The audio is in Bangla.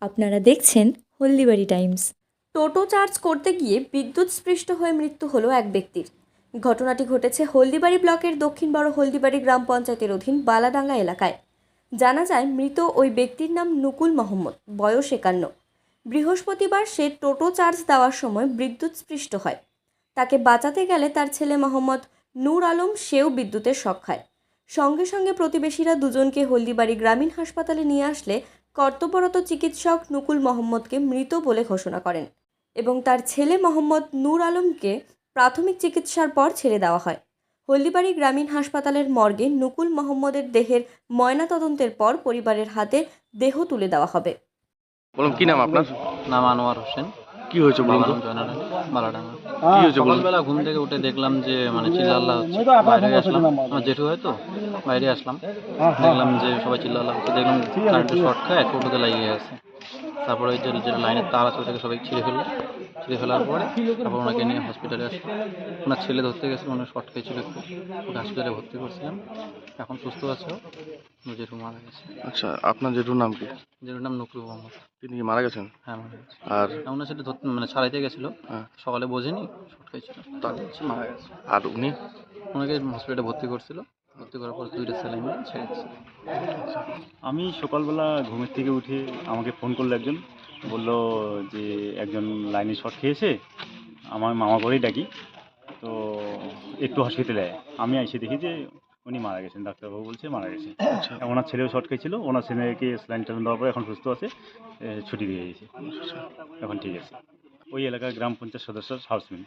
আপনারা দেখছেন হলদিবাড়ি টাইমস। টোটো চার্জ করতে গিয়ে বিদ্যুৎ স্পৃষ্ট হয়ে মৃত্যু হলো এক ব্যক্তির। ঘটনাটি ঘটেছে হলদিবাড়ি ব্লকের দক্ষিণ বড় হলদিবাড়ি গ্রাম পঞ্চায়েতের অধীন বালাডাঙ্গা এলাকায়। জানা যায়, মৃত ওই ব্যক্তির নাম নুকুল মোহাম্মদ, বয়স একান্ন। বৃহস্পতিবার সে টোটো চার্জ দেওয়ার সময় বিদ্যুৎ স্পৃষ্ট হয়। তাকে বাঁচাতে গেলে তার ছেলে মোহাম্মদ নূর আলম সেও বিদ্যুতের শখ খায়। সঙ্গে সঙ্গে প্রতিবেশীরা দুজনকে হলদিবাড়ি গ্রামীণ হাসপাতালে নিয়ে আসলে কর্তব্যরত চিকিৎসক নুকুল মোহাম্মদকে মৃত বলে ঘোষণা করেন এবং তার ছেলে মোহাম্মদ নূর আলমকে প্রাথমিক চিকিৎসার পর ছেড়ে দেওয়া হয়। হলদিবাড়ি গ্রামীণ হাসপাতালের মর্গে নুকুল মোহাম্মদের দেহের ময়নাতদন্তের পর পরিবারের হাতে দেহ তুলে দেওয়া হবে। বলুন কি নাম আপনার? নাম আনোয়ার হোসেন। কি হয়েছে বলুন তো? কি হয়েছে বলুন? সকালবেলা ঘুম থেকে উঠে দেখলাম যে মানে চিল্লাল্লাহ হচ্ছে বাইরে আসলাম। আমার জেঠু হয়তো বাইরে আসলাম। দেখলাম যে সবাই চিল্লাল্লাহ হচ্ছে দেখলাম কারেন্টের শর্ট খায় এক লাগিয়ে আছে তারপরে ওই যে লাইনের তার আছে ওটাকে সবাই ছিঁড়ে ফেলল। ছিঁড়ে ফেলার পরে তারপর ওনাকে নিয়ে হসপিটালে আসলো ওনার ছেলে ধরতে গেছিল ওনার শর্ট খেয়েছিল একটু। ওকে হসপিটালে ভর্তি করছিলাম। এখন সুস্থ আছে। জেঠু মারা গেছে। আচ্ছা আপনার জেঠুর নাম কি? জেঠুর নাম নকরু মোহাম্মদ। তিনি কি মারা গেছেন? হ্যাঁ মারা গেছে। আর ওনার সাথে ধরতে মানে ছাড়াইতে গেছিল। হ্যাঁ, সকালে বোঝেনি শর্ট হচ্ছে মারা গেছে। আর উনি? ওনাকে হসপিটালে ভর্তি করছিল। ভর্তি করার পর দুইটা স্যালাইন ছেড়ে আমি সকালবেলা ঘুমের থেকে উঠে আমাকে ফোন করল একজন। বলল যে একজন লাইনে শর্ট খেয়েছে আমার মামা করেই ডাকি। তো একটু হসপিটালে আয়। আমি এসে দেখি যে উনি মারা গেছেন ডাক্তারবাবু বলছে মারা গেছে। আচ্ছা। ওনার ছেলেও শর্ট খেয়েছিল ওনার ছেলেকে স্লাইন টাইন দেওয়ার পরে এখন সুস্থ আছে ছুটি দিয়ে দিয়েছে এখন ঠিক আছে। ওই এলাকার গ্রাম পঞ্চায়েত সদস্য হাউসম্যান